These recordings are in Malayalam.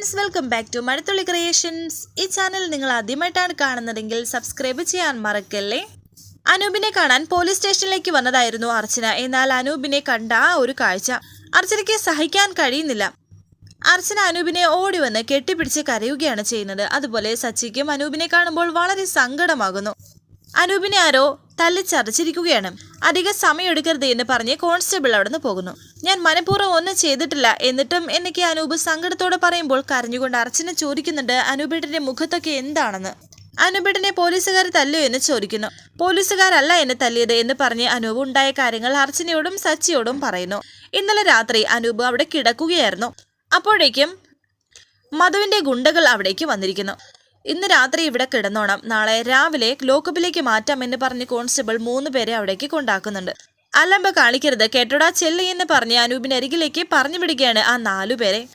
Friends welcome back to Mazhathulli creations ഈ ചാനൽ നിങ്ങൾ ആദ്യമായിട്ടാണ് കാണുന്നതെങ്കിൽ സബ്സ്ക്രൈബ് ചെയ്യാൻ മറക്കല്ലേ? അനൂപിനെ കാണാൻ പോലീസ് സ്റ്റേഷനിലേക്ക് വന്നതായിരുന്നു അർച്ചന. എന്നാൽ അനൂപിനെ കണ്ട ആ ഒരു കാഴ്ച അർച്ചനയ്ക്ക് സഹിക്കാൻ കഴിയുന്നില്ല. അർച്ചന അനൂപിനെ ഓടി വന്ന് കെട്ടിപ്പിടിച്ച് കരയുകയാണ് ചെയ്യുന്നത്. അതുപോലെ സച്ചിക്കും അനൂപിനെ കാണുമ്പോൾ വളരെ സങ്കടമാകുന്നു. അനൂപിനെ ആരോ തല്ലിച്ചതച്ചിരിക്കുകയാണ്. അധിക സമയമെടുക്കരുത് എന്ന് പറഞ്ഞ് കോൺസ്റ്റബിൾ അവിടെ നിന്ന് പോകുന്നു. ഞാൻ മനഃപൂർവം ഒന്നും ചെയ്തിട്ടില്ല എന്നിട്ടും എന്നൊക്കെ അനൂപ് സങ്കടത്തോടെ പറയുമ്പോൾ കരഞ്ഞുകൊണ്ട് അർച്ചന ചോദിക്കുന്നുണ്ട് അനൂപേട്ടന്റെ മുഖത്തൊക്കെ എന്താണെന്ന്. അനൂപേട്ടനെ പോലീസുകാർ തല്ലോ എന്ന് ചോദിക്കുന്നു. പോലീസുകാരല്ല എന്നെ തല്ലിയത് എന്ന് പറഞ്ഞ് അനൂപ് ഉണ്ടായ കാര്യങ്ങൾ അർച്ചനയോടും സച്ചിയോടും പറയുന്നു. ഇന്നലെ രാത്രി അനൂപ് അവിടെ കിടക്കുകയായിരുന്നു. അപ്പോഴേക്കും മധുവിന്റെ ഗുണ്ടകൾ അവിടേക്ക് വന്നിരിക്കുന്നു. ഇന്ന് രാത്രി ഇവിടെ കിടന്നോണം. നാളെ രാവിലെ ലോക്കപ്പിലേക്ക് മാറ്റാം എന്ന് പറഞ്ഞ് കോൺസ്റ്റബിൾ മൂന്ന് പേരെ അവിടേക്ക് കൊണ്ടാക്കുന്നുണ്ട്. അലമ്പ കാണിക്കരുത്. കേട്ടോടാ ചെല്ലി എന്ന് പറഞ്ഞ് അനൂപിന്റെ അരികിലേക്ക് പറഞ്ഞു വിടുകയാണ് ആ നാലു പേരെ.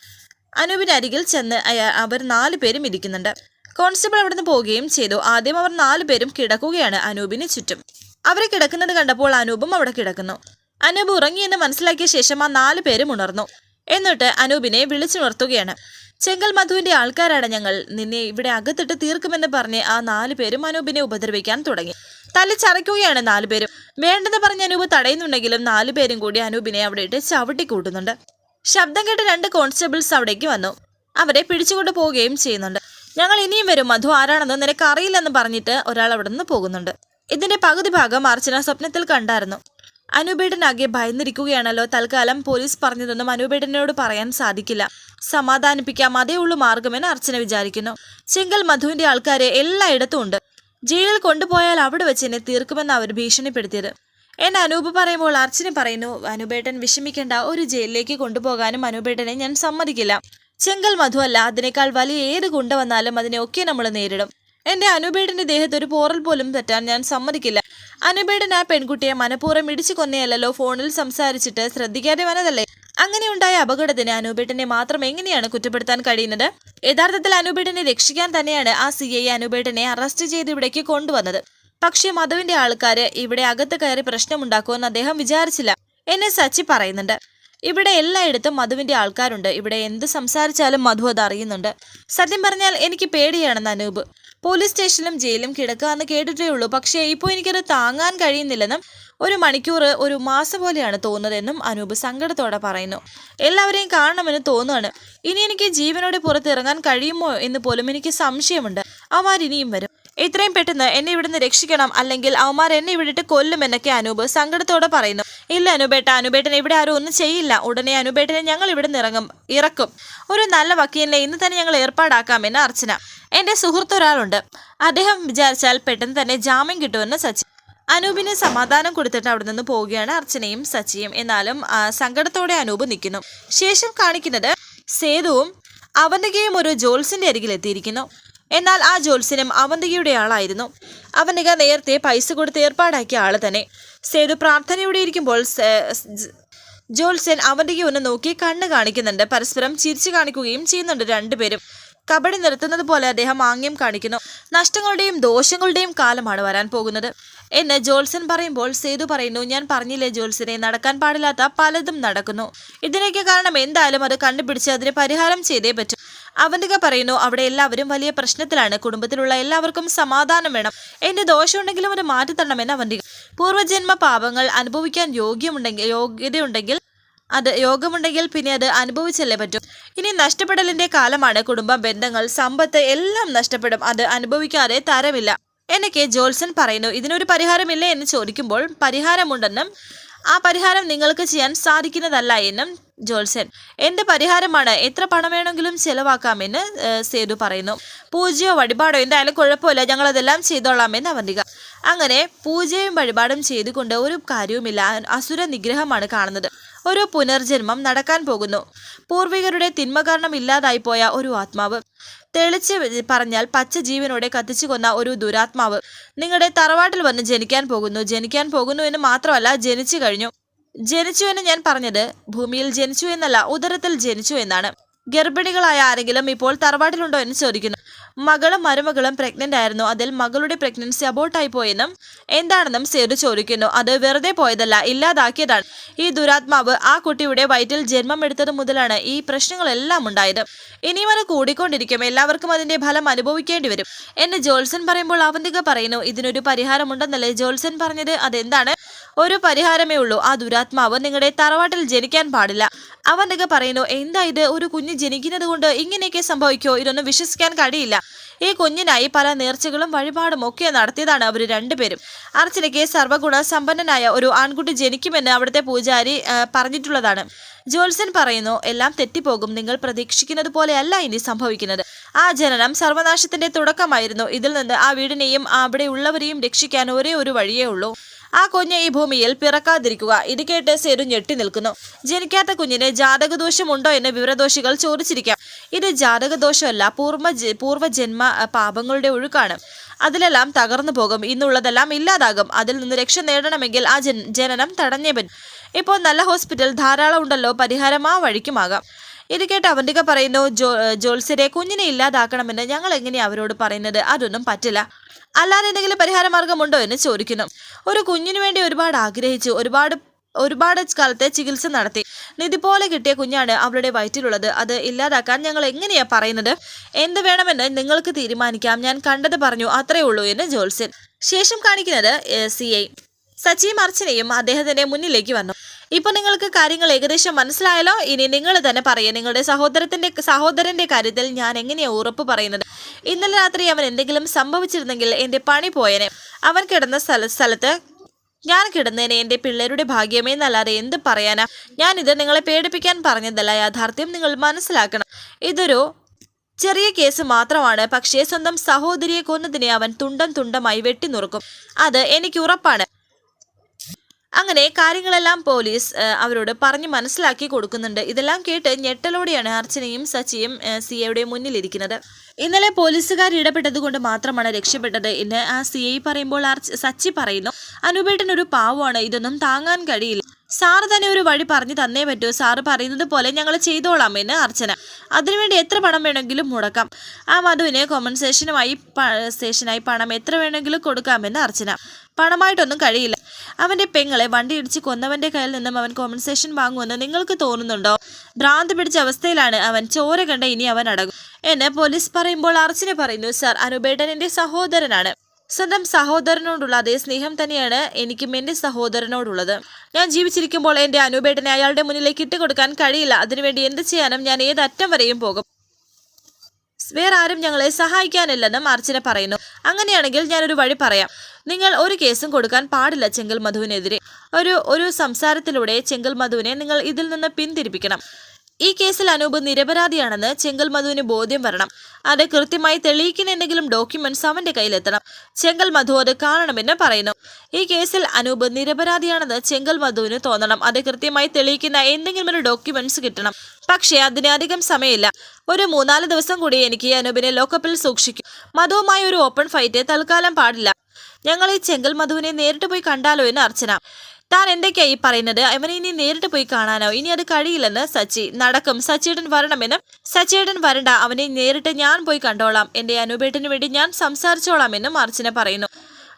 അനൂപിന്റെ അരികിൽ ചെന്ന് അവർ നാലു പേരും ഇരിക്കുന്നുണ്ട്. കോൺസ്റ്റബിൾ അവിടുന്ന് പോവുകയും ചെയ്തു. ആദ്യം അവർ നാലു പേരും കിടക്കുകയാണ് അനൂപിന് ചുറ്റും. അവരെ കിടക്കുന്നത് കണ്ടപ്പോൾ അനൂപും അവിടെ കിടക്കുന്നു. അനൂപ് ഉറങ്ങിയെന്ന് മനസ്സിലാക്കിയ ശേഷം ആ നാലു പേരും ഉണർന്നു. എന്നിട്ട് അനൂപിനെ വിളിച്ചുണർത്തുകയാണ് ചെങ്കൽ മധുവിന്റെ ആൾക്കാരാണ് ഞങ്ങൾ നിന്നെ ഇവിടെ അകത്തിട്ട് തീർക്കുമെന്ന് പറഞ്ഞ് ആ നാലു പേരും അനൂപിനെ ഉപദ്രവിക്കാൻ തുടങ്ങി. തലച്ചറയ്ക്കുകയാണ് നാലുപേരും വേണ്ടെന്ന് പറഞ്ഞ് അനൂപ് തടയുന്നുണ്ടെങ്കിലും നാലുപേരും കൂടി അനൂപിനെ അവിടെ ഇട്ട് ചവിട്ടി കൂട്ടുന്നുണ്ട് ശബ്ദം കേട്ട് രണ്ട് കോൺസ്റ്റബിൾസ് അവിടേക്ക് വന്നു. അവരെ പിടിച്ചുകൊണ്ട് പോവുകയും ചെയ്യുന്നുണ്ട്. ഞങ്ങൾ ഇനിയും വരും. മധു ആരാണെന്ന് നിനക്ക് അറിയില്ലെന്ന് പറഞ്ഞിട്ട് ഒരാൾ അവിടെ നിന്ന് പോകുന്നുണ്ട്. ഇതിന്റെ പകുതി ഭാഗം അർച്ചന സ്വപ്നത്തിൽ കണ്ടായിരുന്നു. അനൂപേട്ടനാകെ ഭയന്നിരിക്കുകയാണല്ലോ. തൽക്കാലം പോലീസ് പറഞ്ഞതൊന്നും അനൂപേട്ടനോട് പറയാൻ സാധിക്കില്ല. സമാധാനിപ്പിക്കാം അതേ ഉള്ളൂ മാർഗമെന്ന് അർച്ചന വിചാരിക്കുന്നു. ചെങ്കൽ മധുവിന്റെ ആൾക്കാരെ എല്ലായിടത്തും ഉണ്ട്. ജയിലിൽ കൊണ്ടുപോയാൽ അവിടെ വെച്ച് എന്നെ തീർക്കുമെന്ന് അവർ ഭീഷണിപ്പെടുത്തിയത്. എന്നെ അനൂപ് പറയുമ്പോൾ അർച്ചന പറയുന്നു അനൂപേട്ടൻ വിഷമിക്കേണ്ട ഒരു ജയിലിലേക്ക് കൊണ്ടുപോകാനും അനൂപേട്ടനെ ഞാൻ സമ്മതിക്കില്ല. ചെങ്കൽ മധു അല്ല അതിനേക്കാൾ വലിയ ഏത് കൊണ്ടുവന്നാലും അതിനെ ഒക്കെ നമ്മൾ നേരിടും. എന്റെ അനുബേടിന്റെ ദേഹത്ത് ഒരു പോറൽ പോലും തെറ്റാൻ ഞാൻ സമ്മതിക്കില്ല. അനുബേടൻ ആ പെൺകുട്ടിയെ മനഃപൂർവം ഇടിച്ചു കൊന്നയല്ലോ ഫോണിൽ സംസാരിച്ചിട്ട് ശ്രദ്ധിക്കാതെ വന്നതല്ലേ? അങ്ങനെയുണ്ടായ അപകടത്തിന് അനൂപേട്ടനെ മാത്രം എങ്ങനെയാണ് കുറ്റപ്പെടുത്താൻ കഴിയുന്നത്? യഥാർത്ഥത്തിൽ അനൂപേട്ടനെ രക്ഷിക്കാൻ തന്നെയാണ് ആ സി ഐ അനൂപേട്ടനെ അറസ്റ്റ് ചെയ്ത് ഇവിടേക്ക് കൊണ്ടുവന്നത്. പക്ഷേ മധുവിന്റെ ആൾക്കാര് ഇവിടെ അകത്ത് കയറി പ്രശ്നമുണ്ടാക്കുമെന്ന് അദ്ദേഹം വിചാരിച്ചില്ല. എന്നെ സച്ചി പറയുന്നുണ്ട്. ഇവിടെ എല്ലായിടത്തും മധുവിന്റെ ആൾക്കാരുണ്ട്. ഇവിടെ എന്ത് സംസാരിച്ചാലും മധു അത് അറിയുന്നുണ്ട്. സത്യം പറഞ്ഞാൽ എനിക്ക് പേടിയാണെന്ന് അനൂപ്. പോലീസ് സ്റ്റേഷനിലും ജയിലും കിടക്കുക എന്ന് കേട്ടിട്ടേ ഉള്ളൂ. പക്ഷേ ഇപ്പോൾ എനിക്കത് താങ്ങാൻ കഴിയുന്നില്ലെന്നും ഒരു മണിക്കൂർ ഒരു മാസം പോലെയാണ് തോന്നുന്നതെന്നും അനൂപ് സങ്കടത്തോടെ പറയുന്നു. എല്ലാവരെയും കാണണമെന്ന് തോന്നുകയാണ് ഇനി എനിക്ക് ജീവനോടെ പുറത്തിറങ്ങാൻ കഴിയുമോ എന്ന് പോലും എനിക്ക് സംശയമുണ്ട്. അവന്മാർ ഇനിയും വരും. എത്രയും പെട്ടെന്ന് എന്നെ ഇവിടുന്ന് രക്ഷിക്കണം അല്ലെങ്കിൽ അവന്മാർ എന്നെ ഇവിടിട്ട് കൊല്ലുമെന്നൊക്കെ അനൂപ് സങ്കടത്തോടെ പറയുന്നു. ഇല്ല അനുപേട്ട അനുപേട്ടൻ ഇവിടെ ആരും ഒന്നും ചെയ്യില്ല. ഉടനെ അനുപേട്ടനെ ഞങ്ങൾ ഇവിടുന്ന് ഇറങ്ങും ഇറക്കും. ഒരു നല്ല വക്കീലിനെ ഇന്ന് തന്നെ ഞങ്ങൾ ഏർപ്പാടാക്കാമെന്ന് അർച്ചന. എന്റെ സുഹൃത്ത് ഒരാളുണ്ട്. അദ്ദേഹം വിചാരിച്ചാൽ പെട്ടെന്ന് തന്നെ ജാമ്യം കിട്ടുമെന്ന് സച്ചി. അനൂപിന് സമാധാനം കൊടുത്തിട്ട് അവിടെ നിന്ന് പോവുകയാണ് അർച്ചനയും സച്ചിയും. എന്നാലും സങ്കടത്തോടെ അനൂപ് നിൽക്കുന്നു. ശേഷം കാണിക്കുന്നത് സേതുവും അവന്തികയും ഒരു ജോൽസിന്റെ അരികിൽ എത്തിയിരിക്കുന്നു. എന്നാൽ ആ ജോത്സ്യനും അവന്തികയുടെ ആളായിരുന്നു. അവന്തിക നേരത്തെ പൈസ കൊടുത്ത് ഏർപ്പാടാക്കിയ ആൾ തന്നെ. സേതു പ്രാർത്ഥനയോടെ ഇരിക്കുമ്പോൾ ജ്യോത്സ്യൻ അവന്തിക ഒന്ന് നോക്കി കണ്ണ് കാണിക്കുന്നുണ്ട്. പരസ്പരം ചിരിച്ചു കാണിക്കുകയും ചെയ്യുന്നുണ്ട് രണ്ടുപേരും. കബഡി നിർത്തുന്നത് പോലെ അദ്ദേഹം ആംഗ്യം കാണിക്കുന്നു. നഷ്ടങ്ങളുടെയും ദോഷങ്ങളുടെയും കാലമാണ് വരാൻ പോകുന്നത്. എന്ന് ജോത്സ്യൻ പറയുമ്പോൾ സേതു പറയുന്നു ഞാൻ പറഞ്ഞില്ലേ ജോത്സ്യനെ നടക്കാൻ പാടില്ലാത്ത പലതും നടക്കുന്നു. ഇതിനൊക്കെ കാരണം എന്തായാലും അത് കണ്ടുപിടിച്ച് അതിന് പരിഹാരം ചെയ്തേ പറ്റൂ. അവന്തിക പറയുന്നു അവിടെ എല്ലാവരും വലിയ പ്രശ്നത്തിലാണ്. കുടുംബത്തിലുള്ള എല്ലാവർക്കും സമാധാനം വേണം. എന്റെ ദോഷമുണ്ടെങ്കിലും മാറ്റി തരണമെന്ന് അവന്തിക. പൂർവജന്മ പാപങ്ങൾ അനുഭവിക്കാൻ യോഗ്യമുണ്ടെങ്കിൽ യോഗ്യതയുണ്ടെങ്കിൽ അത് യോഗമുണ്ടെങ്കിൽ പിന്നെ അത് അനുഭവിച്ചല്ലേ പറ്റും. ഇനി നഷ്ടപ്പെടലിന്റെ കാലമാണ്. കുടുംബ ബന്ധങ്ങൾ സമ്പത്ത് എല്ലാം നഷ്ടപ്പെടും. അത് അനുഭവിക്കാതെ തരമില്ല. എന്നൊക്കെ ജോത്സൻ പറയുന്നു ഇതിനൊരു പരിഹാരമില്ല? എന്ന് ചോദിക്കുമ്പോൾ പരിഹാരമുണ്ടെന്നും ആ പരിഹാരം നിങ്ങൾക്ക് ചെയ്യാൻ സാധിക്കുന്നതല്ല എന്നും ജോത്സൻ എന്ത് പരിഹാരമാണ്. എത്ര പണം വേണമെങ്കിലും ചെലവാക്കാമെന്ന് സേതു പറയുന്നു. പൂജയോ വഴിപാടോ എന്തായാലും കുഴപ്പമില്ല. ഞങ്ങൾ അതെല്ലാം ചെയ്തോളാമെന്ന് അവന്തിക. അങ്ങനെ പൂജയും വഴിപാടും ചെയ്തുകൊണ്ട് ഒരു കാര്യവുമില്ല. അസുര നിഗ്രഹമാണ് കാണുന്നത്. ഒരു പുനർജന്മം നടക്കാൻ പോകുന്നു. പൂർവികരുടെ തിന്മ കാരണം ഇല്ലാതായി പോയ ഒരു ആത്മാവ്. തെളിച്ച് പറഞ്ഞാൽ പച്ച ജീവനോടെ കത്തിച്ചു കൊന്ന ഒരു ദുരാത്മാവ്. നിങ്ങളുടെ തറവാട്ടിൽ വന്ന് ജനിക്കാൻ പോകുന്നു. ജനിക്കാൻ പോകുന്നു എന്ന് മാത്രമല്ല ജനിച്ചു കഴിഞ്ഞു. ജനിച്ചു എന്ന് ഞാൻ പറഞ്ഞത് ഭൂമിയിൽ ജനിച്ചു എന്നല്ല ഉദരത്തിൽ ജനിച്ചു എന്നാണ്. ഗർഭിണികളായ ആരെങ്കിലും ഇപ്പോൾ തറവാട്ടിലുണ്ടോ എന്ന് ചോദിക്കുന്നു. മകളും മരുമകളും പ്രഗ്നന്റ് ആയിരുന്നു. അതിൽ മകളുടെ പ്രഗ്നൻസി അബോട്ടായി പോയെന്നും എന്താണെന്നും സേർ ചോദിക്കുന്നു. അത് വെറുതെ പോയതല്ല ഇല്ലാതാക്കിയതാണ്. ഈ ദുരാത്മാവ് ആ കുട്ടിയുടെ വയറ്റിൽ ജന്മം എടുത്തത് മുതലാണ് ഈ പ്രശ്നങ്ങളെല്ലാം ഉണ്ടായത്. ഇനിയും അത് കൂടിക്കൊണ്ടിരിക്കും. എല്ലാവർക്കും അതിന്റെ ഫലം അനുഭവിക്കേണ്ടി വരും. എന്ന് ജോൽസൺ പറയുമ്പോൾ അവന്തിക പറയുന്നു ഇതിനൊരു പരിഹാരമുണ്ടെന്നല്ലേ? ജോൽസൺ പറഞ്ഞത് അതെന്താണ്? ഒരു പരിഹാരമേ ഉള്ളൂ. ആ ദുരാത്മാവ് നിങ്ങളുടെ തറവാട്ടിൽ ജനിക്കാൻ പാടില്ല. അവന്തിക പറയുന്നു എന്താ ഇത്? ഒരു കുഞ്ഞ് ജനിക്കുന്നത് കൊണ്ട് ഇങ്ങനെയൊക്കെ സംഭവിക്കോ ഇതൊന്നും വിശ്വസിക്കാൻ കഴിയില്ല. ഈ കുഞ്ഞിനായി പല നേർച്ചകളും വഴിപാടും ഒക്കെ നടത്തിയതാണ് അവർ രണ്ടുപേരും. അർച്ചനയ്ക്ക് സർവഗുണ സമ്പന്നനായ ഒരു ആൺകുട്ടി ജനിക്കുമെന്ന് അവിടുത്തെ പൂജാരി പറഞ്ഞിട്ടുള്ളതാണ്. ജോത്സൻ പറയുന്നു എല്ലാം തെറ്റിപ്പോകും. നിങ്ങൾ പ്രതീക്ഷിക്കുന്നത് പോലെയല്ല ഇനി സംഭവിക്കുന്നത്. ആ ജനനം സർവനാശത്തിന്റെ തുടക്കമായിരുന്നു. ഇതിൽ നിന്ന് ആ വീടിനെയും അവിടെയുള്ളവരെയും രക്ഷിക്കാൻ ഒരേ ഒരു വഴിയേ ഉള്ളൂ. ആ കുഞ്ഞ് ഈ ഭൂമിയിൽ പിറക്കാതിരിക്കുക. ഇത് കേട്ട് സേരു ഞെട്ടി നിൽക്കുന്നു. ജനിക്കാത്ത കുഞ്ഞിന് ജാതകദോഷമുണ്ടോ എന്ന് വിവരദോഷികൾ ചോദിച്ചിരിക്കാം. ഇത് ജാതകദോഷമല്ല പൂർവ പൂർവജന്മ പാപങ്ങളുടെ ഒഴുക്കാണ്. അതിലെല്ലാം തകർന്നു പോകും. ഇന്നുള്ളതെല്ലാം ഇല്ലാതാകും. അതിൽ നിന്ന് രക്ഷ നേടണമെങ്കിൽ ആ ജനനം തടഞ്ഞേ പറ്റും ഇപ്പോൾ നല്ല ഹോസ്പിറ്റൽ ധാരാളം ഉണ്ടല്ലോ പരിഹാരം ആ വഴിക്കുമാകാം. ഇത് കേട്ട് അവന്തിക പറയുന്നു ജോ ജോത്സ്യരെ കുഞ്ഞിനെ ഇല്ലാതാക്കണമെന്ന് ഞങ്ങൾ എങ്ങനെയാ അവരോട് പറയുന്നത്? അതൊന്നും പറ്റില്ല. അല്ലാതെ എന്തെങ്കിലും പരിഹാരമാർഗമുണ്ടോ എന്ന് ചോദിക്കുന്നു. ഒരു കുഞ്ഞിനു വേണ്ടി ഒരുപാട് ആഗ്രഹിച്ചു ഒരുപാട് ഒരുപാട് കാലത്തെ ചികിത്സ നടത്തി. നിധി പോലെ കിട്ടിയ കുഞ്ഞാണ് അവളുടെ വയറ്റിലുള്ളത്. അത് ഇല്ലാതാക്കാൻ ഞങ്ങൾ എങ്ങനെയാ പറയുന്നത്? എന്ത് വേണമെന്ന് നിങ്ങൾക്ക് തീരുമാനിക്കാം. ഞാൻ കണ്ടത് പറഞ്ഞു അത്രേ ഉള്ളൂ എന്ന് ജോത്സ്യൻ. ശേഷം കാണിക്കുന്നത് സി ഐ. സച്ചിയും അർച്ചനയും അദ്ദേഹത്തിന്റെ മുന്നിലേക്ക് വന്നു. ഇപ്പൊ നിങ്ങൾക്ക് കാര്യങ്ങൾ ഏകദേശം മനസ്സിലായല്ലോ? ഇനി നിങ്ങൾ തന്നെ പറയുക നിങ്ങളുടെ സഹോദരത്തിന്റെ സഹോദരന്റെ കാര്യത്തിൽ ഞാൻ എങ്ങനെയാ ഉറപ്പ് പറയുന്നത്? ഇന്നലെ രാത്രി അവൻ എന്തെങ്കിലും സംഭവിച്ചിരുന്നെങ്കിൽ എന്റെ പണി പോയനെ. അവൻ കിടന്ന സ്ഥല സ്ഥലത്ത് ഞാൻ കിടന്നേനെ. എന്റെ പിള്ളേരുടെ ഭാഗ്യമേ എന്നല്ലാതെ എന്ത് പറയാനാ? ഞാനിത് നിങ്ങളെ പേടിപ്പിക്കാൻ പറഞ്ഞതല്ല. യാഥാർത്ഥ്യം നിങ്ങൾ മനസ്സിലാക്കണം. ഇതൊരു ചെറിയ കേസ് മാത്രമാണ്. പക്ഷേ സ്വന്തം സഹോദരിയെ കൊന്നതിനെ അവൻ തുണ്ടം തുണ്ടമായി വെട്ടി നുറുക്കും. അത് എനിക്ക് ഉറപ്പാണ്. അങ്ങനെ കാര്യങ്ങളെല്ലാം പോലീസ് അവരോട് പറഞ്ഞ് മനസ്സിലാക്കി കൊടുക്കുന്നുണ്ട്. ഇതെല്ലാം കേട്ട് ഞെട്ടലോടെയാണ് അർച്ചനയും സച്ചിയും സി എയുടെ മുന്നിലിരിക്കുന്നത്. ഇന്നലെ പോലീസുകാർ ഇടപെട്ടത് കൊണ്ട് മാത്രമാണ് രക്ഷപ്പെട്ടത് ഇന്ന് ആ സി ഐ പറയുമ്പോൾ അർച്ച് സച്ചി പറയുന്നു അനുപേട്ടൻ ഒരു പാവമാണ് ഇതൊന്നും താങ്ങാൻ കഴിയില്ല. സാറ് തന്നെ ഒരു വഴി പറഞ്ഞു തന്നേ പറ്റൂ. സാറ് പറയുന്നത് പോലെ ഞങ്ങൾ ചെയ്തോളാം എന്ന് അർച്ചന. അതിനുവേണ്ടി എത്ര പണം വേണമെങ്കിലും മുടക്കാം. ആ മധുവിന് കോമ്പൻസേഷനുമായി സ്റ്റേഷനായി പണം എത്ര വേണമെങ്കിലും കൊടുക്കാമെന്ന് അർച്ചന. പണമായിട്ടൊന്നും കഴിയില്ല. അവന്റെ പെങ്ങളെ വണ്ടി ഇടിച്ച് കൊന്നവന്റെ കയ്യിൽ നിന്നും അവൻ കോമ്പൻസേഷൻ വാങ്ങുമെന്ന് നിങ്ങൾക്ക് തോന്നുന്നുണ്ടോ? ഭ്രാന്ത് പിടിച്ച അവസ്ഥയിലാണ് അവൻ ചോര കണ്ട ഇനി അവൻ അടങ്ങും. എന്ന് പോലീസ് പറയുമ്പോൾ അർച്ചന പറയുന്നു സർ അനുപേട്ടൻ എന്റെ സഹോദരനാണ്. സ്വന്തം സഹോദരനോടുള്ള അതേ സ്നേഹം തന്നെയാണ് എനിക്കും എന്റെ സഹോദരനോടുള്ളത്. ഞാൻ ജീവിച്ചിരിക്കുമ്പോൾ എന്റെ അനുബേട്ടനെ അയാളുടെ മുന്നിലേക്ക് ഇട്ടുകൊടുക്കാൻ കഴിയില്ല. അതിനുവേണ്ടി എന്ത് ചെയ്യാനും ഞാൻ ഏതറ്റം വരെയും പോകും. വേറെ ആരും ഞങ്ങളെ സഹായിക്കാനില്ലെന്ന് അർച്ചന പറയുന്നു. അങ്ങനെയാണെങ്കിൽ ഞാനൊരു വഴി പറയാം. നിങ്ങൾ ഒരു കേസും കൊടുക്കാൻ പാടില്ല ചെങ്കൽ മധുവിനെതിരെ. ഒരു ഒരു സംസാരത്തിലൂടെ ചെങ്കൽ മധുവിനെ നിങ്ങൾ ഇതിൽ നിന്ന് പിന്തിരിപ്പിക്കണം. ഈ കേസിൽ അനൂപ് നിരപരാധിയാണെന്ന് ചെങ്കൽ മധുവിന് ബോധ്യം വരണം. അത് കൃത്യമായി തെളിയിക്കുന്ന എന്തെങ്കിലും ഡോക്യുമെന്റ്സ് അവന്റെ കയ്യിലെത്തണം. ചെങ്കൽ മധു അത് കാണണമെന്ന് പറയുന്നു. ഈ കേസിൽ അനൂപ് നിരപരാധിയാണെന്ന് ചെങ്കൽ മധുവിന് തോന്നണം. അത് കൃത്യമായി തെളിയിക്കുന്ന എന്തെങ്കിലും ഒരു ഡോക്യുമെന്റ്സ് കിട്ടണം. പക്ഷേ അതിന് അധികം സമയമില്ല. ഒരു മൂന്നാൽ ദിവസം കൂടി എനിക്ക് അനൂപിനെ ലോക്കപ്പിൽ സൂക്ഷിക്കും. മധുവുമായി ഒരു ഓപ്പൺ ഫൈറ്റ് തൽക്കാലം പാടില്ല. ഞങ്ങൾ ഈ ചെങ്കൽ മധുവിനെ നേരിട്ട് പോയി കണ്ടാലോ എന്ന് അർച്ചന. താൻ എന്തൊക്കെയാ ഈ പറയുന്നത്? അവനെ ഇനി നേരിട്ട് പോയി കാണാനോ? ഇനി അത് കഴിയില്ലെന്ന് സച്ചി. നടക്കും. സച്ചിയേട്ടൻ വരണമെന്നും സച്ചിയേട്ടൻ വരണ്ട. അവനെ നേരിട്ട് ഞാൻ പോയി കണ്ടോളാം. എന്റെ അനുപേട്ടന് വേണ്ടി ഞാൻ സംസാരിച്ചോളാം എന്നും അർച്ചന പറയുന്നു.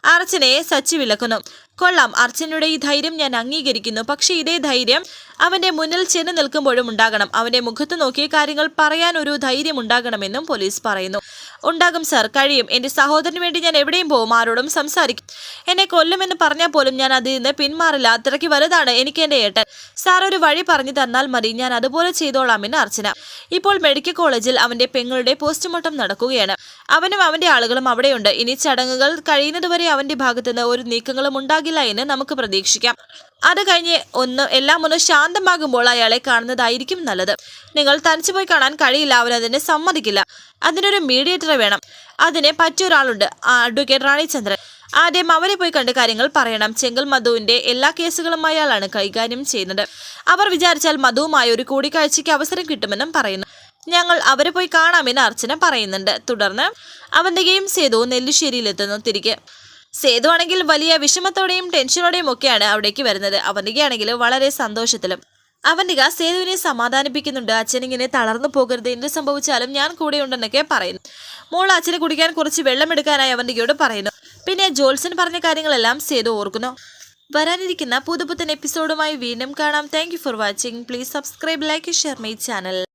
അർച്ചനയെ സച്ചി വിലക്കുന്നു. കൊള്ളാം. അർച്ചനയുടെ ഈ ധൈര്യം ഞാൻ അംഗീകരിക്കുന്നു. പക്ഷേ ഇതേ ധൈര്യം അവന്റെ മുന്നിൽ ചെന്ന് നിൽക്കുമ്പോഴും ഉണ്ടാകണം. അവന്റെ മുഖത്ത് നോക്കി കാര്യങ്ങൾ പറയാൻ ഒരു ധൈര്യം ഉണ്ടാകണമെന്നും പോലീസ് പറയുന്നു. ഉണ്ടാകും സർ. കഴിയും. എന്റെ സഹോദരന് വേണ്ടി ഞാൻ എവിടെയും പോകും. ആരോടും സംസാരിക്കും. എന്നെ കൊല്ലുമെന്ന് പറഞ്ഞാൽ പോലും ഞാൻ അതിൽ നിന്ന് പിന്മാറില്ല. അത്രയ്ക്ക് വലുതാണ് എനിക്ക് എന്റെ ഏട്ടൻ. സാർ ഒരു വഴി പറഞ്ഞു തന്നാൽ മതി. ഞാൻ അതുപോലെ ചെയ്തോളാമെന്ന് അർച്ചന. ഇപ്പോൾ മെഡിക്കൽ കോളേജിൽ അവന്റെ പെങ്ങളുടെ പോസ്റ്റ്മോർട്ടം നടക്കുകയാണ്. അവനും അവന്റെ ആളുകളും അവിടെയുണ്ട്. ഇനി ചടങ്ങുകൾ കഴിയുന്നതുവരെ അവന്റെ ഭാഗത്തുനിന്ന് ഒരു നീക്കങ്ങളും ഉണ്ടാകില്ല എന്ന് നമുക്ക് പ്രതീക്ഷിക്കാം. അത് കഴിഞ്ഞ് ഒന്ന് എല്ലാം ഒന്ന് ശാന്തമാകുമ്പോൾ അയാളെ കാണുന്നതായിരിക്കും നല്ലത്. നിങ്ങൾ തനിച്ചു പോയി കാണാൻ കഴിയില്ല അവൻ അതിനെ സമ്മതിക്കില്ല. അതിനൊരു മീഡിയേറ്റർ വേണം. അതിനെ പറ്റിയൊരാളുണ്ട് അഡ്വക്കേറ്റ് റാണിചന്ദ്രൻ. ആദ്യം അവരെ പോയി കണ്ട് കാര്യങ്ങൾ പറയണം. ചെങ്കൽ മധുവിന്റെ എല്ലാ കേസുകളും അയാളാണ് കൈകാര്യം ചെയ്യുന്നത്. അവർ വിചാരിച്ചാൽ മധുവുമായി ഒരു കൂടിക്കാഴ്ചയ്ക്ക് അവസരം കിട്ടുമെന്നും പറയുന്നു. ഞങ്ങൾ അവരെ പോയി കാണാമെന്ന് അർച്ചന പറയുന്നുണ്ട്. തുടർന്ന് അവന്റെ ഗെയിം സേതു നെല്ലിശ്ശേരിയിലെത്തുന്നു തിരികെ. സേതു ആണെങ്കിൽ വലിയ വിഷമത്തോടെയും ടെൻഷനോടെയും ഒക്കെയാണ് അവിടേക്ക് വരുന്നത്. അവനികയാണെങ്കിൽ വളരെ സന്തോഷത്തിലും. അവനിക സേതുവിനെ സമാധാനിപ്പിക്കുന്നുണ്ട്. അച്ഛനിങ്ങനെ തളർന്നു പോകരുത്. എന്ത് സംഭവിച്ചാലും ഞാൻ കൂടെയുണ്ടെന്നൊക്കെ പറയുന്നു. മോൾ അച്ഛന് കുടിക്കാൻ കുറച്ച് വെള്ളം എടുക്കാനായി അവന്തികയോട് പറയുന്നു. പിന്നെ ജോൽസൺ പറഞ്ഞ കാര്യങ്ങളെല്ലാം സേതു ഓർക്കുന്നു. വരാനിരിക്കുന്ന പുതുപുത്തൻ എപ്പിസോഡുമായി വീണ്ടും കാണാം. Thank for watching please subscribe like share my channel